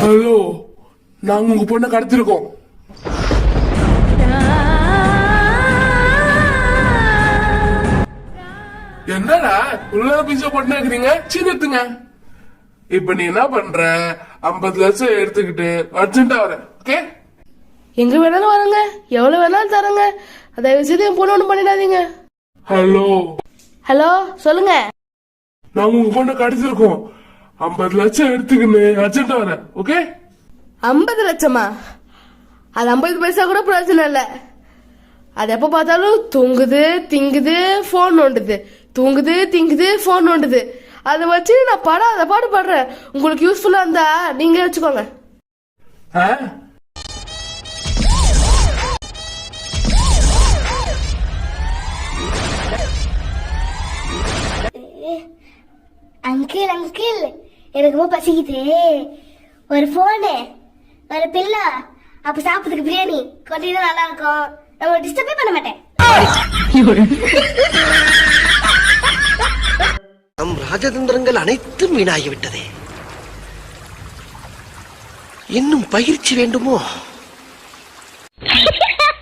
Hello நாங்க உங்க பொண்ணை கடத்திருக்கோம். என்னடா உள்ள பிச்சை போட்டு இருக்கிறீங்க? சீக்கிரத்துங்க இப்ப நீ என்ன பண்ற? ஐம்பது லட்சம் எடுத்துக்கிட்டு அர்ஜென்ட்டா வர ஓகே எங்க வேணாலும் வரங்க. எவ்வளவு வேணாலும் தரங்க. தயவு செய்து என் பொண்ணு ஒன்றும் பண்ணிடாதீங்க. ஹலோ ஹலோ சொல்லுங்க. நாங்க உங்க பொண்ணை கடத்திருக்கோம். ஐம்பது லட்சம் எடுத்துக்கின்னு அர்ஜென்ட்டா வர ஓகே ஐம்பது லட்சமா? அது ஐம்பது பைசா கூட பிரயோஜனம் இல்லை. அது எப்போ பார்த்தாலும் தூங்குது திங்குது ஃபோன் நோண்டுது. தூங்குது திங்குது ஃபோன் நோண்டுது. அதை வச்சு நான் படாத பாடு படுறேன். உங்களுக்கு யூஸ்ஃபுல்லாக இருந்தா நீங்க வச்சுக்கோங்க. ஆ? Uncle uncle. எனக்குமோ பசிக்குது. ஒரு ஃபோனு ஒரு பில்லா அப்ப சாப்பிட்றதுக்கு பிரியாணி கொட்டினா நல்லா இருக்கும். நம்ம டிஸ்டர்பே பண்ண மாட்டேன். நம் ராஜதந்திரங்கள் அனைத்தும் வீணாகிவிட்டதே. இன்னும் பயிற்சி வேண்டுமோ?